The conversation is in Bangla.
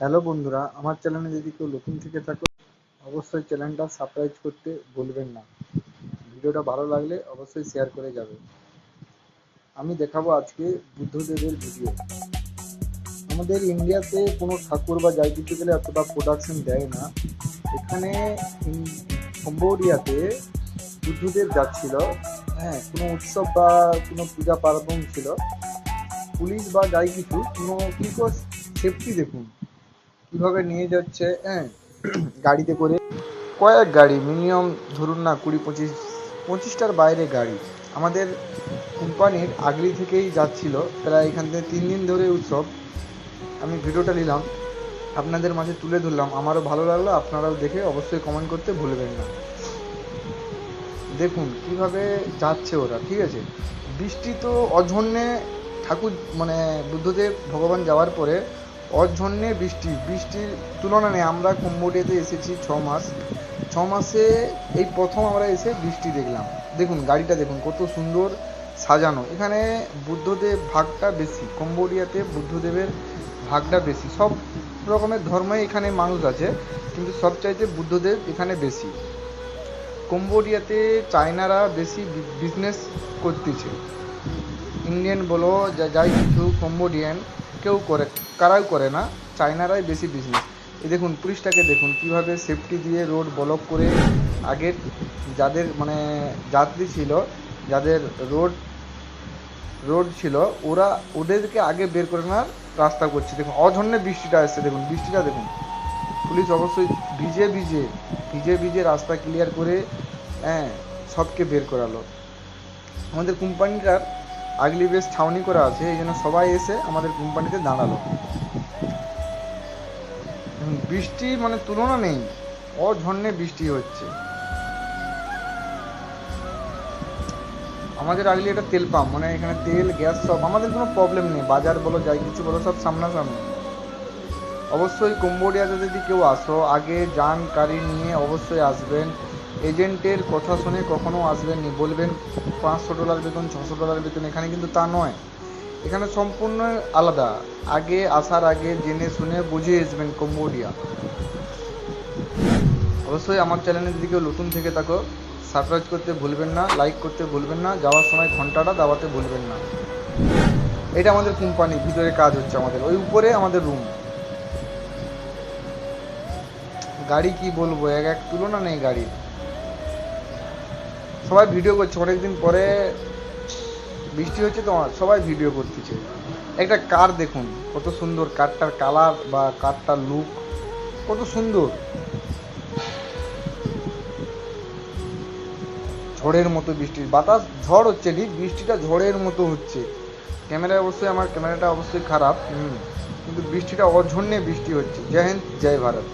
হ্যালো বন্ধুরা, আমার চ্যানেলে যদি কেউ নতুন থেকে থাকো, অবশ্যই চ্যানেলটা সাবস্ক্রাইব করতে ভুলবেন না। ভিডিওটা ভালো লাগলে অবশ্যই শেয়ার করে যাবে। আমি দেখাবো আজকে বুদ্ধদেবের ভিডিও। আমাদের ইন্ডিয়াতে কোনো ঠাকুর বা যাই কিছু গেলে এতটা প্রোডাকশন দেয় না। এখানে কম্বোডিয়াতে বুদ্ধদেব যাচ্ছিল হ্যাঁ কোনো উৎসব বা কোনো পূজা পার্বণ ছিল। পুলিশ বা যাই কিছু, কোনো কি সেফটি দেখুন। কীভাবে নিয়ে যাচ্ছে হ্যাঁ গাড়িতে করে। কয়েক গাড়ি, মিনিমাম ধরুন না কুড়ি পঁচিশ, পঁচিশটার বাইরে গাড়ি। আমাদের কোম্পানির আগলি থেকেই যাচ্ছিল, প্রায় এখান থেকে তিন দিন ধরে উৎসব। আমি ভিডিওটা নিলাম, আপনাদের মাঝে তুলে ধরলাম। আমারও ভালো লাগল, আপনারাও দেখে অবশ্যই কমেন্ট করতে ভুলবেন না। দেখুন কীভাবে যাচ্ছে ওরা, ঠিক আছে? বৃষ্টি তো অঝন্যে ঠাকুর মানে বুদ্ধদেব ভগবান যাওয়ার পরে অঝন্যে বৃষ্টি। বৃষ্টির তুলনা নেই, আমরা কম্বোডিয়াতে এসেছি ছ মাস। ছ মাসে এই প্রথম আমরা এসে বৃষ্টি দেখলাম। দেখুন, গাড়িটা দেখুন, কত সুন্দর সাজানো। এখানে বুদ্ধদেব ভাগটা বেশি কম্বোডিয়াতে বুদ্ধদেবের ভাগটা বেশি। সব রকমের ধর্মই এখানে মানুষ আছে, কিন্তু সবচাইতে বুদ্ধদেব এখানে বেশি। কম্বোডিয়াতে চায়নারা বেশি বিজনেস করতেছে। ইন্ডিয়ান বলো যাই কিছু কম্বোডিয়ান কেউ করে, কারাও করে না, চায়নারাই বেশি বিজনেস এই দেখুন, পুলিশটাকে দেখুন, কীভাবে সেফটি দিয়ে রোড ব্লক করে আগের যাদের মানে যাত্রী ছিল, যাদের রোড রোড ছিল, ওরা ওদেরকে আগে বের করে নেওয়ার রাস্তা করছে। দেখুন, অঝন্যে বৃষ্টিটা আসছে, দেখুন, বৃষ্টিটা দেখুন। পুলিশ অবশ্যই ভিজে ভিজে ভিজে ভিজে রাস্তা ক্লিয়ার করে হ্যাঁ সবকে বের করালো। আমাদের কোম্পানিটার আগলি বেশ ছাউনি করা আছে, এই জন্য সবাই এসে আমাদের কোম্পানিতে দাঁড়াল। বৃষ্টি মানে তুলনা নেই, অঝন্যে বৃষ্টি হচ্ছে। আমাদের আগলি একটা তেল পাম্প মানে এখানে তেল, গ্যাস সব, আমাদের কোনো প্রবলেম নেই, বাজার বলো, যাই কিছু বলো, সব সামনাসামনি। অবশ্যই কম্বোডিয়াতে যদি কেউ আসো, আগে যান জানকারি নিয়ে অবশ্যই আসবেন। এজেন্টের কথা শুনে কখনো আসবেন নি বলবেন, পাঁচশো ডলার বেতন, ছশো ডলার বেতন, এখানে কিন্তু তা নয়। এখানে সম্পূর্ণ আলাদা। আগে, আসার আগে, জেনে শুনে বুঝে আসবেন কম্বোডিয়া। অবশ্যই আমার চ্যানেলে যদি কেউ নতুন থেকে থাকো, সাবস্ক্রাইব করতে ভুলবেন না, লাইক করতে ভুলবেন না, যাওয়ার সময় ঘন্টাটা দাবাতে ভুলবেন না। এটা আমাদের কোম্পানি, ভিতরে কাজ হচ্ছে আমাদের। ওই উপরে আমাদের রুম গাড়ি কি বলব? এক এক তুলনা নেই গাড়ির। সবাই ভিডিও করছে, অনেকদিন পরে বৃষ্টি হচ্ছে তো, সবাই ভিডিও করতেছে। একটা কার দেখুন, কত সুন্দর কারটার কালার বা কারটার লুক কত সুন্দর। ঝড়ের মতো বৃষ্টি, বাতাস ঝড় হচ্ছে ঠিক বৃষ্টিটা ঝড়ের মতো হচ্ছে। ক্যামেরায় অবশ্যই আমার, ক্যামেরাটা অবশ্যই খারাপ কিন্তু বৃষ্টিটা অঝন্যে বৃষ্টি হচ্ছে। জয় হিন্দ, জয় ভারত।